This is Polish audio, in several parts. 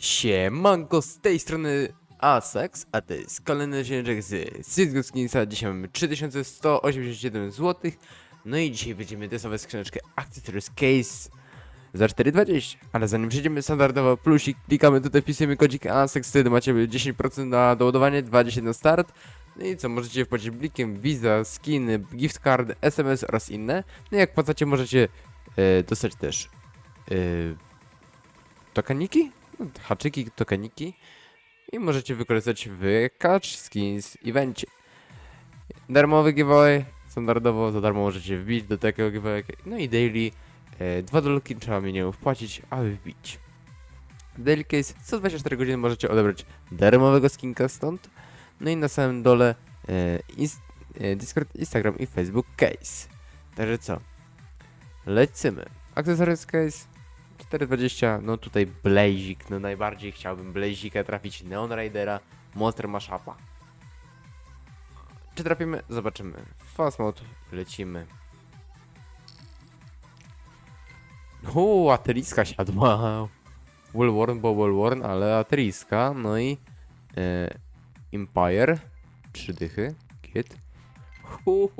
Siemanko, z tej strony Asax, a to jest kolejny odcinek z Cisco Skinsa. Dzisiaj mamy 3187 zł. No i dzisiaj będziemy testować skrzyneczkę Accessories Case za 4,20. Ale zanim przejdziemy standardowo plusik, klikamy tutaj, wpisujemy kodzik Asax, wtedy macie 10% na doładowanie, 20 na start. No i co, możecie wpłacić blikiem Visa, skiny, gift card, SMS oraz inne. No i jak płacacie, możecie e, dostać też e, tokeniki? Haczyki, tokeniki i możecie wykorzystać w Catch Skins evencie. Darmowy giveaway, standardowo za darmo możecie wbić do takiego giveaway, no i daily, e, 2 dolarki trzeba minimum wpłacić, aby wbić. Daily case, co 24 godziny możecie odebrać darmowego skinka stąd, no i na samym dole e, ins- e, Discord, Instagram i Facebook case. Także co? Lecimy. Akcesories case, 420, no tutaj Blazik, no najbardziej chciałbym Blazika trafić, Neon Ridera, Monster Mashapa. Czy trafimy? Zobaczymy. Fast mode, lecimy. Uuu, ateriska siadła. Wellworn, bo Wellworn, ale ateriska, no i e, Empire, trzy dychy, kit. Hu,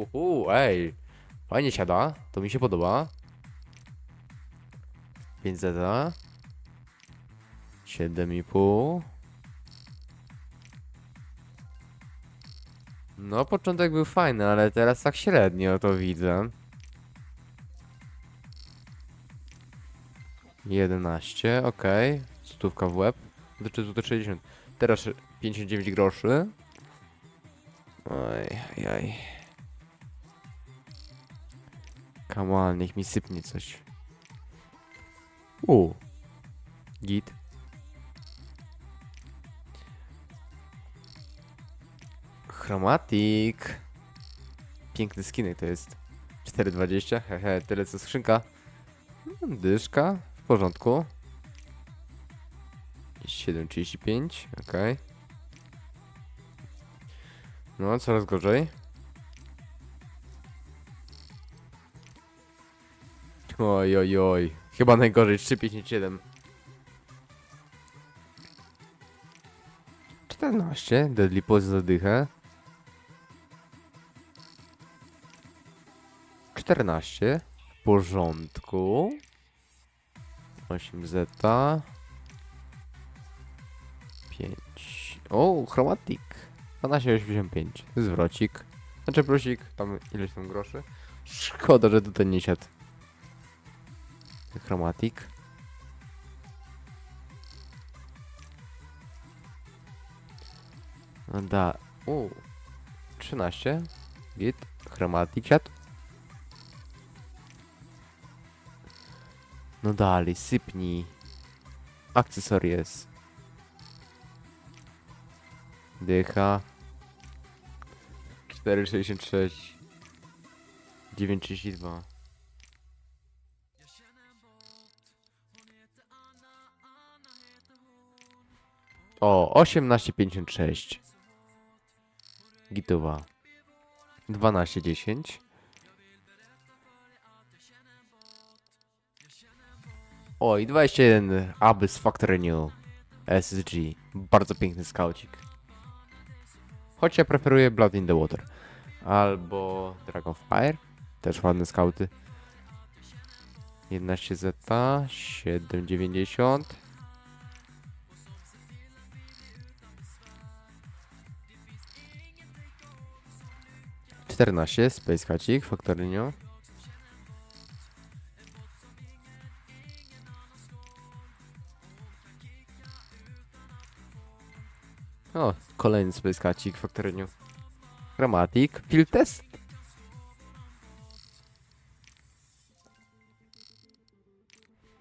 ej, fajnie siada, to mi się podoba. 5 zeta. 7,5. No, początek był fajny, ale teraz tak średnio to widzę. 11, ok. Stówka w łeb. Znaczy tutaj 60. Teraz 59 groszy. Oj, oj. Come on, niech mi sypnie coś. U. Git. Chromatik. Piękny skinek to jest. 4,20. Hehe, tyle co skrzynka. Dyszka. W porządku. 7,35. Okej. No, coraz gorzej. Oj, oj, oj. Chyba najgorzej, 3,57. 14, Deadly Pose za dychę. 14, w porządku. 8 zeta. 5. O, chromatik. 12,85. Zwrocik. Znaczy plusik, tam ileś tam groszy. Szkoda, że tutaj nie siadł. Chromatik. No da. U. 13. Git. Chromatik siadł. No dalej, sypnij. Akcesories. Dycha. 4,66. 9,32. O, 18,56. Gitowa. 12,10. O, i 21 Abyss Factory New SSG. Bardzo piękny skaucik. Choć ja preferuję Blood in the Water. Albo Dragonfire. Też ładne skauty. 11 zeta, 7,90. Czternaście, Space Kacik, Factory New. O, kolejny Space Kacik, Factory New. Chromatic, Field.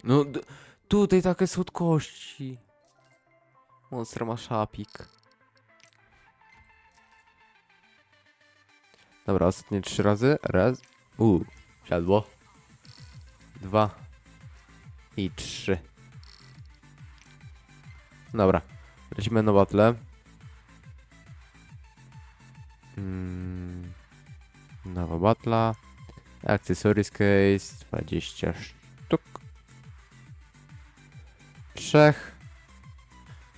No, tutaj takie słodkości. Monster ma szapik. Dobra, ostatnie trzy razy. Raz. U, siadło. Dwa. I trzy. Dobra. Lecimy na battle. Mm, nowa batla. Accessories case 20 sztuk. Trzech.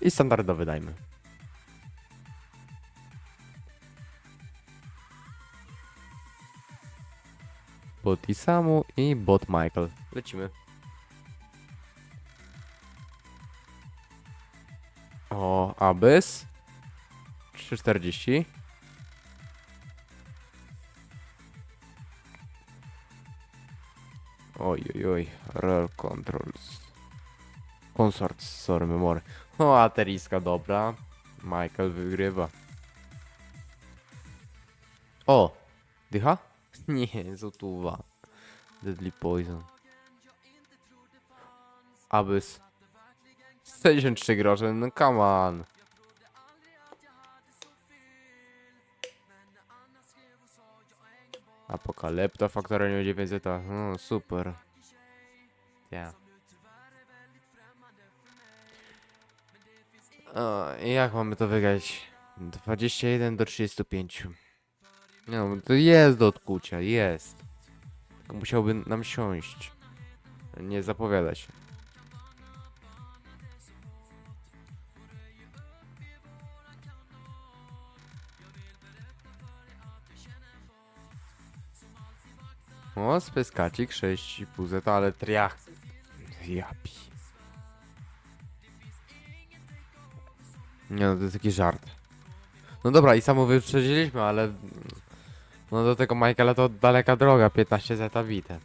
I standardowy dajmy. Bot Isamu i bot Michael. Lecimy. O, Abyss. 340. Oj, oj, oj. Rel Controls. Consorts, sorry, memory. O, ateriska, dobra. Michael wygrywa. O! Dycha? Nie, zotuwa. Deadly Poison. Abyss. 63 grosze, no come on. Apokalipta, faktorenio 900, no super. Ja. I jak mamy to wygrać? 21 do 35. No, to jest do odkucia, jest. Tylko musiałby nam siąść. Nie zapowiada się. O, speskacik 6,5 zeta, ale triach. Japi. Nie no, to jest taki żart. No dobra, i samo wyprzedziliśmy, ale... No do tego Michaela to daleka droga, 15 zeta bite.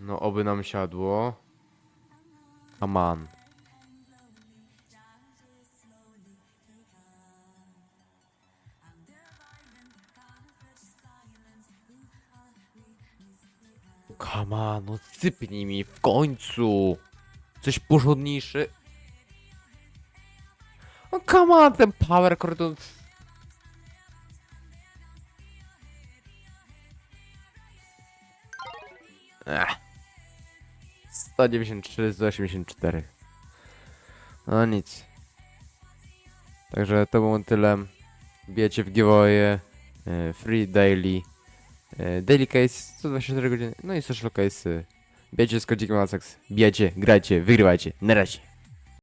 No oby nam siadło. Aman. On, no sypnij mi w końcu. Coś porządniejszy. No come on, ten power core to... Ech. 193, 184. No nic. Także to było tyle. Bijecie w giveaway, e, free daily, daily case 124 godziny, no i social case. Bijecie z kodzikiem Asax, bijecie, grajcie, wygrywajcie. Na razie.